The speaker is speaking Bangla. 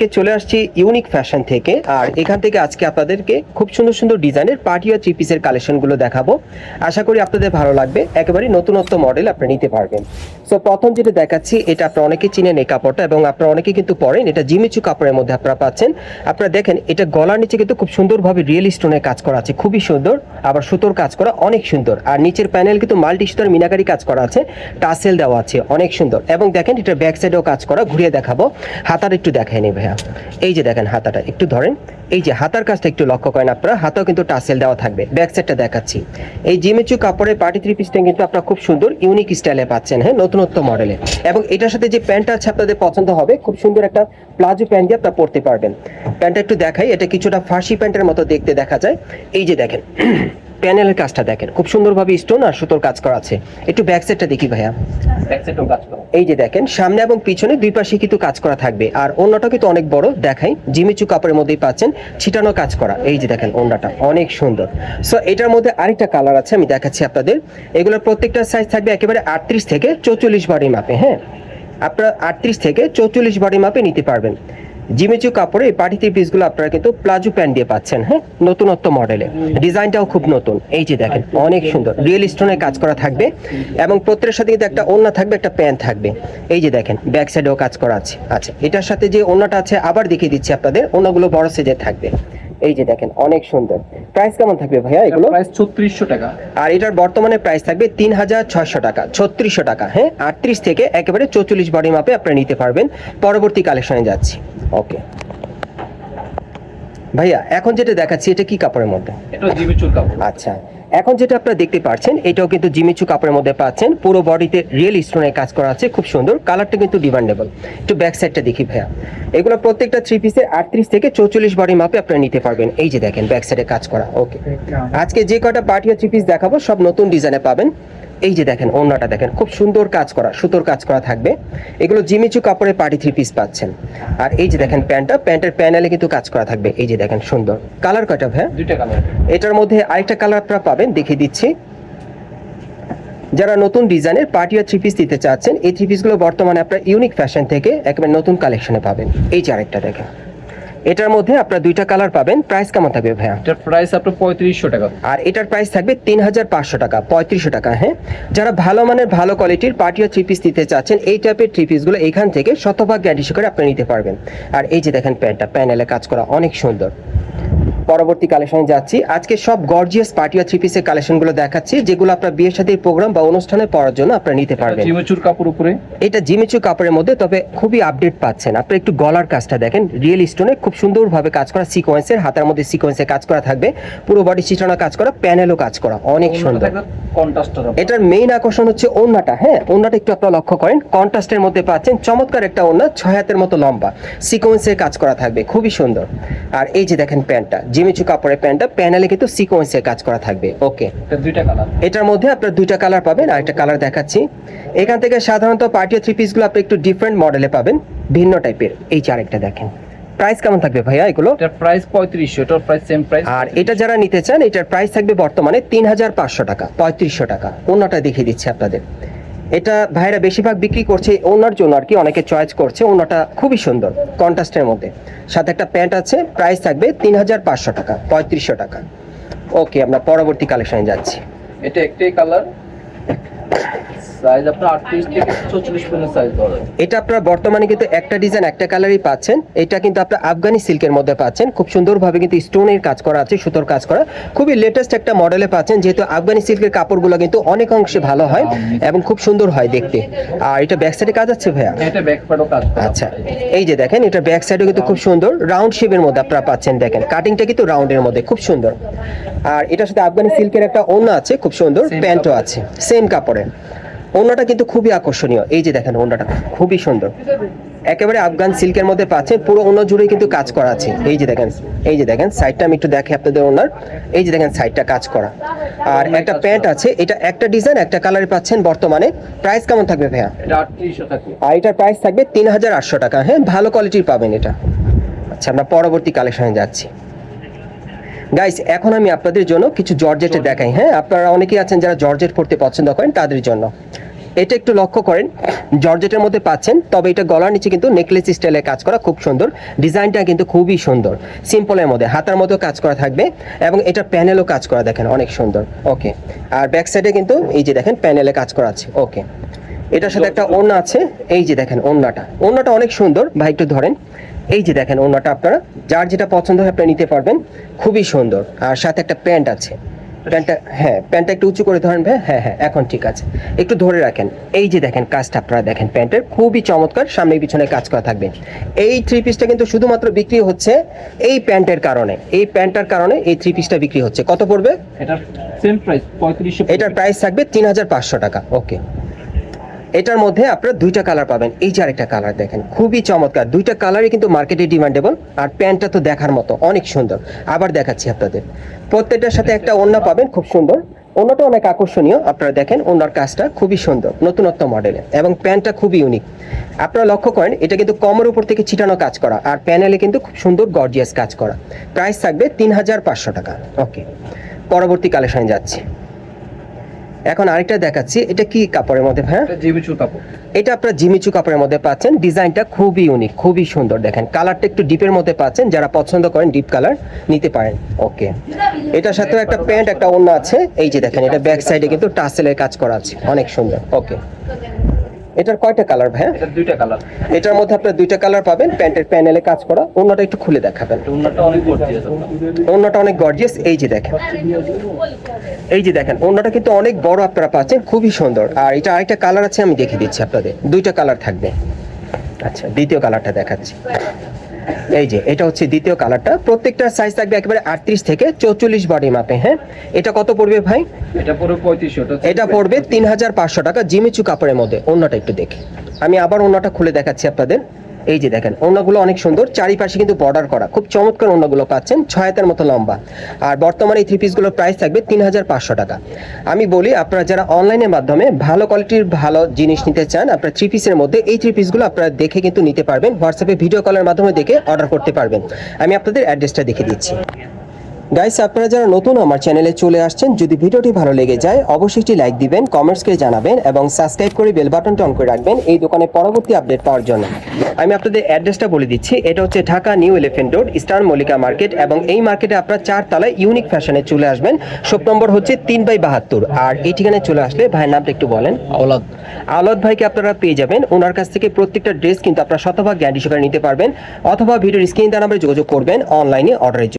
আজকে চলে আসছি ইউনিক ফ্যাশন থেকে। আর এখান থেকে আজকে আপনাদেরকে খুব সুন্দর সুন্দর ডিজাইনের পার্টি আর থ্রি পিসের কালেকশনগুলো দেখাবো। আশা করি আপনাদের ভালো লাগবে। একেবারে নতুনত্ব মডেল আপনারা নিতে পারবেন। সো প্রথম যেটা দেখাচ্ছি, এটা আপনারা অনেকে চিনেন এই কাপড়টা এবং আপনারা অনেকে কিন্তু পরেন, এটা জিমিচু কাপড়ের মধ্যে আপনারা পাচ্ছেন। আপনারা দেখেন, এটা গলার নিচে কিন্তু খুব সুন্দরভাবে রিয়েল স্টোনের কাজ করা আছে। খুবই সুন্দর, আবার সুতোর কাজ করা অনেক সুন্দর। আর নিচের প্যানেল কিন্তু মাল্টি সুতোর মিনাকারি কাজ করা আছে। টাসেল দেওয়া আছে, অনেক সুন্দর। এবং দেখেন, এটার ব্যাক সাইডেও কাজ করা, ঘুরিয়ে দেখাবো। হাতার একটু দেখায় নি ভাইয়া। এই যে দেখেন হাতাটা, একটু ধরেন। এই যে হাতার কাজটা একটু লক্ষ্য করেন আপনারা, হাতাও কিন্তু টাসেল দেওয়া থাকবে। ব্যাক সাইডটা দেখাচ্ছি। এই জিমেচু কাপড়ের পার্টি থ্রি পিসটা কিন্তু আপনারা খুব সুন্দর ইউনিক স্টাইলে পাচ্ছেন হ্যাঁ নতুনত্ব মডেলে এবং এটার সাথে যে প্যান্টটা আছে আপনাদের পছন্দ হবে, খুব সুন্দর একটা প্লাজো প্যান্ট দিয়ে আপনারা পরতে পারবেন। প্যান্টটা একটু দেখাই, এটা কিছুটা ফার্সি প্যান্টের মতো দেখতে দেখা যায়। এই যে দেখেন প্যানেলের কাজটা দেখেন। খুব সুন্দরভাবে স্টোন আর সুতোর কাজ করা আছে। একটু ব্যাক সাইডটা দেখি ভাইয়া। ব্যাক সাইডেও কাজ করা। এই যে দেখেন সামনে এবং পিছনে দুই পাশে কিন্তু কাজ করা থাকবে। আর অন্যটা কিন্তু অনেক বড় দেখাই। জিমিচু কাপড়ের মধ্যেই পাচ্ছেন ছিটানো কাজ করা। এই যে দেখেন অন্যটা অনেক সুন্দর। সো এটার মধ্যে আরেকটা কালার আছে আমি দেখাচ্ছি আপনাদের। এগুলোর প্রত্যেকটা সাইজ থাকবে একেবারে আটত্রিশ থেকে চৌচল্লিশ বাড়ি মাপে হ্যাঁ? আপনারা আটত্রিশ থেকে চৌচল্লিশ বাড়ি মাপে নিতে পারবেন। জিমিচু কাপড়ে এই পার্টি থ্রি পিসগুলো আপনারা কিন্তু প্লাজো প্যান্ট দিয়ে পাচ্ছেন হ্যাঁ? নতুনত্ব মডেলে ডিজাইনটাও খুব নতুন। এই যে দেখেন অনেক সুন্দর। রিয়েল স্টোনের কাজ করা থাকবে এবং প্রত্যেকের সাথে কিন্তু একটা ওড়না থাকবে একটা প্যান্ট থাকবে। এই যে দেখেন ব্যাক সাইডেও কাজ করা আছে। আচ্ছা এটার সাথে যে ওড়নাটা আছে আবার দেখিয়ে দিচ্ছি আপনাদের। ওড়নাগুলো বড় সাইজের থাকবে। এই যে দেখেন অনেক সুন্দর। প্রাইস কেমন থাকবে ভাইয়া এগুলো? প্রাইস ছত্রিশশো টাকা। আর এটার বর্তমানে প্রাইস থাকবে তিন হাজার ছয়শো টাকা ছত্রিশশো টাকা হ্যাঁ? আটত্রিশ থেকে একেবারে চৌচল্লিশ বডি মাপে আপনারা নিতে পারবেন। পরবর্তী কালেকশনে যাচ্ছি। ওকে ভাইয়া এখন যেটা দেখাচ্ছি এটা কি কাপড়ের মধ্যে? এটা জিমিচুর কাপড়। আচ্ছা এখন যেটা আপনারা দেখতে পাচ্ছেন এটাও কিন্তু জিমিচু কাপড়ের মধ্যে পাচ্ছেন। পুরো বডিতে রিয়েল স্টোনের কাজ করা আছে খুব সুন্দর। কালারটা কিন্তু ডিমান্ডেবল একটু ব্যাক সাইডটা দেখি ভাইয়া। এগুলো প্রত্যেকটা থ্রি পিসে আটত্রিশ থেকে চৌচল্লিশ বডি মাপে আপনারা নিতে পারবেন। এই যে দেখেন ব্যাক সাইডে কাজ করা। ওকে আজকে যে কটা পার্টি থ্রি পিস দেখাবো সব নতুন ডিজাইনে পাবেন। এই যে দেখেন ওড়নাটা দেখেন খুব সুন্দর কাজ করা সুতোর কাজ করা থাকবে। এগুলো জিমিচু কাপড়ে পার্টি থ্রি পিস পাচ্ছেন। আর এই যে দেখেন প্যান্টটা প্যান্টের প্যানেলে কিন্তু কাজ করা থাকবে। এই যে দেখেন সুন্দর। কালার কয়টা ভাইয়া দুইটা কালার। এটার মধ্যে আরেকটা কালার আপনারা পাবেন দেখিয়ে দিচ্ছি। যারা নতুন ডিজাইনের পার্টি আর থ্রি পিস দিতে চাচ্ছেন এই থ্রি পিসগুলো বর্তমানে আপনারা ইউনিক ফ্যাশন থেকে একেবারে নতুন কালেকশনে পাবেন। এই যে আরেকটা দেখেন। এটার মধ্যে আপনারা দুইটা কালার পাবেন। প্রাইস কেমন থাকবে ভাইয়া? এটার প্রাইস আপনার পঁয়ত্রিশশো টাকা। আর এটার প্রাইস থাকবে তিন হাজার পাঁচশো টাকা পঁয়ত্রিশশো টাকা হ্যাঁ? যারা ভালো মানের ভালো কোয়ালিটির পার্টি আর থ্রি পিস দিতে চাচ্ছেন এই টাইপের থ্রি পিসগুলো এখান থেকে শতভাগ গ্যারান্টি করে আপনি নিতে পারবেন। আর এই যে দেখেন প্যান্টটা প্যানেলে কাজ করা অনেক সুন্দর। পরবর্তী কালেকশনে যাচ্ছি। আজকে সব গর্জিয়াস পার্টি আর থ্রি পিসের কালেকশনগুলো দেখাচ্ছি যেগুলো আপনার বিয়ের সাথে প্রোগ্রাম বা অনুষ্ঠানে পড়ার জন্য আপনারা নিতে পারবেন। জিমিচুর কাপড় উপরে? এটা জিমিচু কাপড়ের মধ্যে তবে খুবই আপডেট পাচ্ছেন। আপনি একটু গলার কাজটা দেখেন। রিয়েল স্টোনে খুব সুন্দরভাবে কাজ করা সিকোয়েন্সের হাতের মধ্যে সিকোয়েন্সে কাজ করা থাকবে। পুরো বডি চিটানো কাজ করা প্যানেলও কাজ করা অনেক সুন্দর। এটার মেইন আকর্ষণ হচ্ছে ওড়নাটা হ্যাঁ? ওড়নাটা একটু আপনারা লক্ষ্য করেন। কন্ট্রাস্টের মধ্যে পাচ্ছেন চমৎকার একটা ওড়না ছয় হাতের মতো লম্বা। সিকোয়েন্সের কাজ করা থাকবে খুবই সুন্দর। আর এই যে দেখেন প্যান্টটা জিমিচু কাপড়ের প্যান্টটা প্যানেলে কিন্তু সিকোয়েন্সের কাজ করা থাকবে। ওকে। এটা দুইটা কালার। এটার মধ্যে আপনার দুইটা কালার পাবেন আর একটা কালার দেখাচ্ছি। এখান থেকে সাধারণত পার্টি থ্রি পিসগুলো আপনি একটু ডিফারেন্ট মডেলে পাবেন ভিন্ন টাইপের এই যে আরেকটা দেখেন। প্রাইস কেমন থাকবে ভাইয়া এগুলো? এটার প্রাইস পঁয়ত্রিশশো এটার প্রাইস সেম প্রাইস আর এটা যারা নিতে চান এটার প্রাইস থাকবে বর্তমানে তিন হাজার পাঁচশো টাকা পঁয়ত্রিশশো টাকা। অন্যটা দেখিয়ে দিচ্ছি আপনাদের। এটা ভাইরা বেশিরভাগ বিক্রি করছে ওনার জন্য আর কি, অনেকে চয়েস করছে। ওনাটা খুবই সুন্দর কন্ট্রাস্টের মধ্যে। সাথে একটা প্যান্ট আছে প্রাইস থাকবে তিন হাজার পাঁচশো টাকা, পঁয়ত্রিশশো টাকা। ওকে আমরা পরবর্তী কালেকশনে যাচ্ছি। এটা একটাই কালার সাইজ আপনার আটত্রিশ থেকে চৌচল্লিশ পর্যন্ত সাইজ পাওয়া যাবে। এটা আপনারা বর্তমানে কিন্তু একটা ডিজাইন একটা কালারই পাচ্ছেন। এটা কিন্তু আপনার আফগানি সিল্কের মধ্যে পাচ্ছেন। খুব সুন্দরভাবে কিন্তু স্টোনের কাজ করা আছে সুতোর কাজ করা। খুবই লেটেস্ট একটা মডেলে পাচ্ছেন যেহেতু আফগানি সিল্কের কাপড়গুলো কিন্তু অনেক অংশে ভালো হয় এবং খুব সুন্দর হয় দেখতে। আর এটা ব্যাক সাইডে কাজ আছে ভাইয়া? এটা ব্যাক কাজ আচ্ছা এই যে দেখেন এটা ব্যাক সাইডও কিন্তু খুব সুন্দর। রাউন্ড শেপের মধ্যে আপনারা পাচ্ছেন দেখেন। কাটিংটা কিন্তু রাউন্ডের মধ্যে খুব সুন্দর। আর এটার সাথে আফগানি সিল্কের একটা ওড়না আছে খুব সুন্দর। প্যান্টও আছে সেম কাপড়ের। ওড়নাটা কিন্তু খুবই আকর্ষণীয়। এই যে দেখেন ওড়নাটা খুবই সুন্দর। একেবারে আফগান সিল্কের মধ্যে পাচ্ছেন পুরো ওড়না জুড়ে কিন্তু কাজ করা আছে। এই যে দেখেন এই যে দেখেন সাইডটা আমি একটু দেখে আপনাদের ওনার এই যে দেখেন সাইডটা কাজ করা। আর একটা প্যান্ট আছে এটা একটা ডিজাইন একটা কালারে পাচ্ছেন বর্তমানে। প্রাইস কেমন থাকবে ভাইয়া? আর এটার প্রাইস থাকবে তিন হাজার আটশো টাকা। হ্যাঁ ভালো কোয়ালিটির পাবেন এটা। আচ্ছা আমরা পরবর্তী কালেকশনে যাচ্ছি। গাইস এখন আমি আপনাদের জন্য কিছু জর্জেটে দেখাই। হ্যাঁ আপনারা অনেকেই আছেন যারা জর্জেট পড়তে পছন্দ করেন তাদের জন্য। এটা একটু লক্ষ্য করেন জর্জেটের মধ্যে পাচ্ছেন তবে এটা গলার নিচে কিন্তু নেকলেস স্টাইলে কাজ করা খুব সুন্দর। ডিজাইনটা কিন্তু খুবই সুন্দর। সিম্পলের মধ্যে হাতার মতো কাজ করা থাকবে এবং এটা প্যানেলও কাজ করা দেখেন অনেক সুন্দর। ওকে আর ব্যাক সাইডে কিন্তু এই যে দেখেন প্যানেলে কাজ করা আছে। ওকে এটার সাথে একটা ওড়না আছে। এই যে দেখেন ওড়নাটা। ওড়নাটা অনেক সুন্দর ভাই একটু ধরেন। এই যে দেখেন ওড়নাটা আপনারা যার যেটা পছন্দ হয় আপনি নিতে পারবেন। খুবই সুন্দর। আর সাথে একটা প্যান্ট আছে। প্যান্টটা হ্যাঁ প্যান্টটা একটু উঁচু করে ধরেন ভাই। হ্যাঁ হ্যাঁ এখন ঠিক আছে। একটু ধরে রাখেন। এই যে দেখেন কাজটা আপনারা দেখেন প্যান্টের খুবই চমৎকার। সামনে পিছনে কাজ করা থাকবে। এই থ্রি পিসটা কিন্তু শুধুমাত্র বিক্রি হচ্ছে এই প্যান্টের কারণে। এই প্যান্টটার কারণে এই থ্রি পিসটা বিক্রি হচ্ছে। কত পড়বে? এটার সেম প্রাইস পঁয়ত্রিশশো এটার প্রাইস থাকবে তিন হাজার পাঁচশো টাকা। ওকে এটার মধ্যে আপনারা দুইটা কালার পাবেন। এই যে আরেকটা কালার দেখেন, খুবই চমৎকার। দুইটা কালারই কিন্তু মার্কেটে ডিমান্ডেবল আর প্যান্টটা তো দেখার মতো, অনেক সুন্দর। আবার দেখাচ্ছি আপনাদের। প্রত্যেকটার সাথে একটা ওড়না পাবেন, খুব সুন্দর। ওড়নাটা অনেক আকর্ষণীয়, আপনারা দেখেন ওনার কাজটা খুবই সুন্দর, নতুনত্ব মডেলের এবং প্যান্টটা খুবই ইউনিক আপনারা লক্ষ্য করেন, এটা কিন্তু কমের উপর থেকে ছিটানো কাজ করা, আর প্যানেলে কিন্তু খুব সুন্দর গর্জিয়াস কাজ করা। প্রাইস থাকবে তিন হাজার পাঁচশো টাকা। ওকে পরবর্তী কালেকশনে যাচ্ছি। এখন আরেকটা দেখাচ্ছি। এটা কি কাপড়ের মধ্যে হ্যাঁ জিমিচু কাপড়। এটা আপনার জিমিচু কাপড়ের মধ্যে পাচ্ছেন। ডিজাইনটা খুবই ইউনিক খুবই সুন্দর দেখেন। কালারটা একটু ডিপের মধ্যে পাচ্ছেন। যারা পছন্দ করেন ডিপ কালার নিতে পারেন। ওকে। এটার সাথে একটা প্যান্ট একটা অন্য আছে। এই যে দেখেন এটা ব্যাক সাইডে কিন্তু টাসেলের কাজ করা আছে। অনেক সুন্দর। ওকে। এটার কয়টা কালার ভাই এটার দুইটা কালার এটার মধ্যে আপনি দুইটা কালার পাবেন প্যান্টের প্যানেলে কাজ করা অন্যটা একটু খুলে দেখাবেন। অন্যটা অনেক গর্জিয়াস অন্যটা অনেক গর্জিয়াস এই যে দেখেন। এই যে দেখেন অন্যটা কিন্তু অনেক বড় আপনারা পাচ্ছেন খুবই সুন্দর। আর এটা আরেকটা কালার আছে আমি দেখে দিচ্ছি আপনাদের। দুইটা কালার থাকবে। আচ্ছা দ্বিতীয় কালারটা দেখাচ্ছি। এই যে এটা হচ্ছে দ্বিতীয় কালারটা। প্রত্যেকটা সাইজ থাকবে একেবারে আটত্রিশ থেকে চৌচল্লিশ বডি মাপে হ্যাঁ? এটা কত পড়বে ভাই? এটা পুরো পঁয়ত্রিশশো এটা পড়বে তিন হাজার পাঁচশো টাকা জিমিচু কাপড়ের মধ্যে। অন্যটা একটু দেখি। আমি আবার অন্যটা খুলে দেখাচ্ছি আপনাদের। এই যে দেখেন ওনাগুলো অনেক সুন্দর। চারিপাশে কিন্তু বর্ডার করা। খুব চমৎকার ওনাগুলো পাচ্ছেন ছয় হাতের মতো লম্বা। আর বর্তমানে এই থ্রি পিসগুলোর প্রাইস থাকবে তিন হাজার পাঁচশো টাকা। আমি বলি, আপনারা যারা অনলাইনের মাধ্যমে ভালো কোয়ালিটির ভালো জিনিস নিতে চান, আপনার থ্রি পিসের মধ্যে এই থ্রি পিসগুলো আপনারা দেখে কিন্তু নিতে পারবেন। হোয়াটসঅ্যাপে ভিডিও কলের মাধ্যমে দেখে অর্ডার করতে পারবেন। আমি আপনাদের অ্যাড্রেসটা দেখে দিচ্ছি। গাইস আপনারা যারা নতুন আমার চ্যানেলে চলে আসছেন যদি ভিডিওটি ভালো লেগে যায় অবশ্যই একটি লাইক দিবেন কমেন্টস করে জানাবেন এবং সাবস্ক্রাইব করে বেল বাটনটা অন করে রাখবেন এই দোকানে পরবর্তী আপডেট পাওয়ার জন্য। আমি আপনাদের অ্যাড্রেসটা বলে দিচ্ছি এটা হচ্ছে Dhaka new elephant road star Mallika market এবং এই মার্কেটে আপনারা চার তলায় ইউনিক ফ্যাশনে চলে আসবেন। শপ নম্বর হচ্ছে তিন বাই বাহাত্তর আর এই ঠিকানায় চলে আসলে ভাইয়ের নামটা একটু বলেন। আওলাদ। আলাদ ভাইকে আপনারা পেয়ে যাবেন ওনার কাছ থেকে প্রত্যেকটা ড্রেস কিন্তু আপনারা শতভাগ গ্যারান্টি সহকারে নিতে পারবেন অথবা ভিডিওর স্ক্রিন দ্বারা যোগাযোগ করবেন অনলাইনে অর্ডারের জন্য।